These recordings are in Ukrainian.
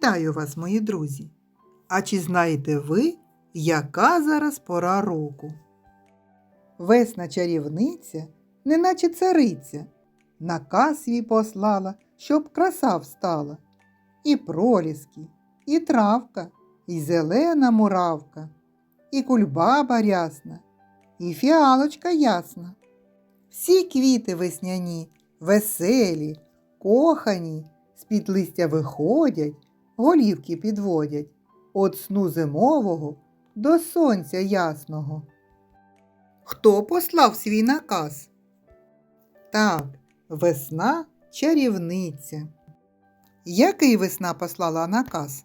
Вітаю вас, мої друзі! А чи знаєте ви, яка зараз пора року? Весна чарівниця, неначе цариця, наказ свій послала, щоб краса встала. І проліски, і травка, і зелена муравка, і кульбаба рясна, і фіалочка ясна. Всі квіти весняні, веселі, кохані, з-під листя виходять, голівки підводять, От сну зимового до сонця ясного. Хто послав свій наказ? Так, весна чарівниця. Який весна послала наказ?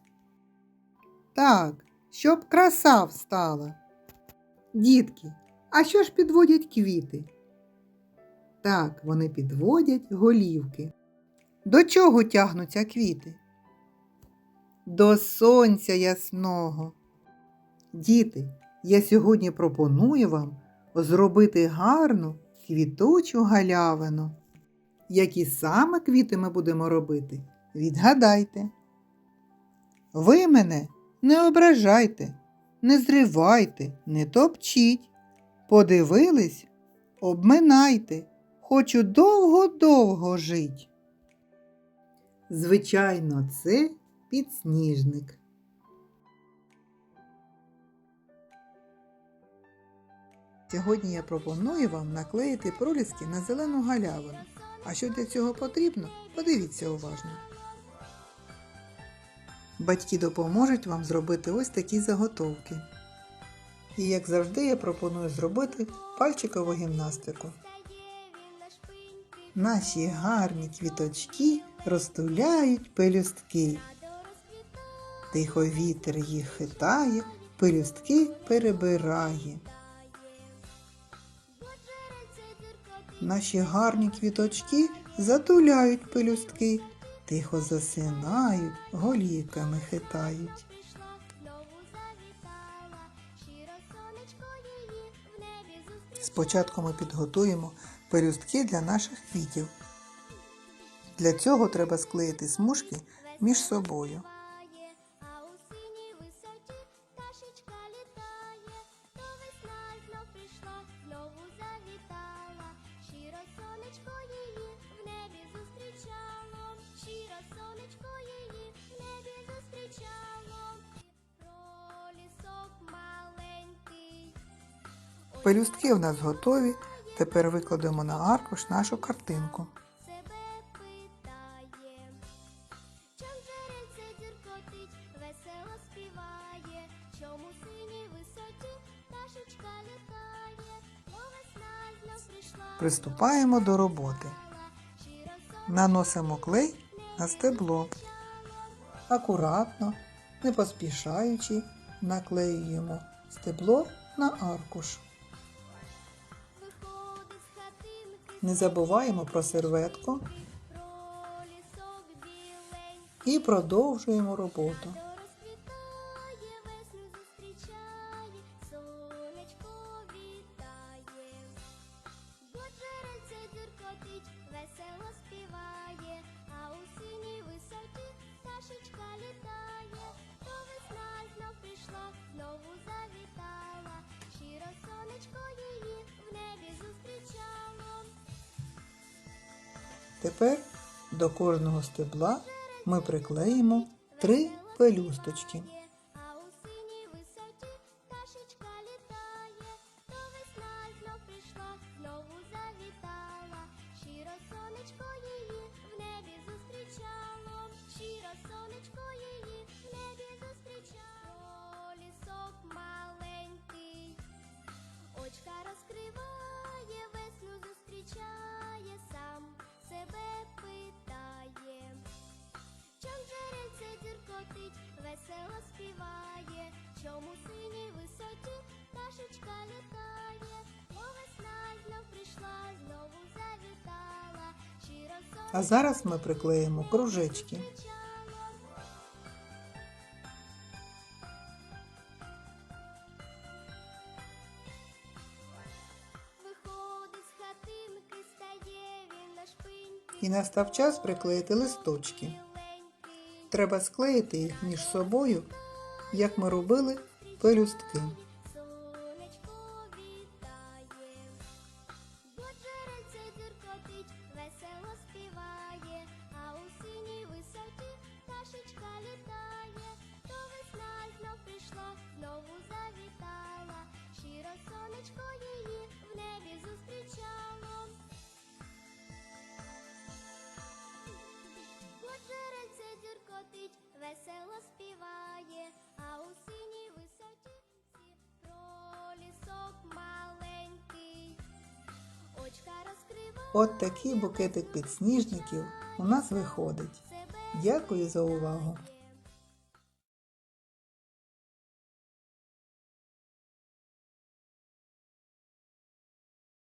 Так, щоб краса встала. Дітки, а що ж підводять квіти? Так, вони підводять голівки. До чого тягнуться квіти? До сонця ясного. Діти, я сьогодні пропоную вам зробити гарну квітучу галявину. Які саме квіти ми будемо робити? Відгадайте. Ви мене не ображайте, не зривайте, не топчіть. Подивились, обминайте, хочу довго-довго жить. Звичайно, це підсніжник. Сьогодні я пропоную вам наклеїти проліски на зелену галявину. А що для цього потрібно, подивіться уважно. Батьки допоможуть вам зробити ось такі заготовки. І як завжди я пропоную зробити пальчикову гімнастику. Наші гарні квіточки розтуляють пелюстки. Тихо вітер їх хитає, пелюстки перебирає. Наші гарні квіточки затуляють пелюстки, тихо засинають, голівками хитають. Спочатку ми підготуємо пелюстки для наших квітів. Для цього треба склеїти смужки між собою. Знову завітала. Щиро сонечко її в небі зустрічало, щиро сонечко її в небі зустрічало. Пролісок маленький. Пелюстки у нас готові. Тепер викладемо на аркуш нашу картинку. Приступаємо до роботи. Наносимо клей на стебло. Акуратно, не поспішаючи, наклеюємо стебло на аркуш. Не забуваємо про серветку і продовжуємо роботу. Тепер до кожного стебла ми приклеїмо три пелюсточки. А зараз ми приклеїмо кружечки. І настав час приклеїти листочки. Треба склеїти їх між собою, як ми робили пелюстки. Дзюркотить, весело співає, а у синій висоті пташечка літає, то весна знов прийшла, знову завітала, щиро сонечко її в небі зустрічало. Бо джерельце весело співає, От такий букетик підсніжників у нас виходить. Дякую за увагу!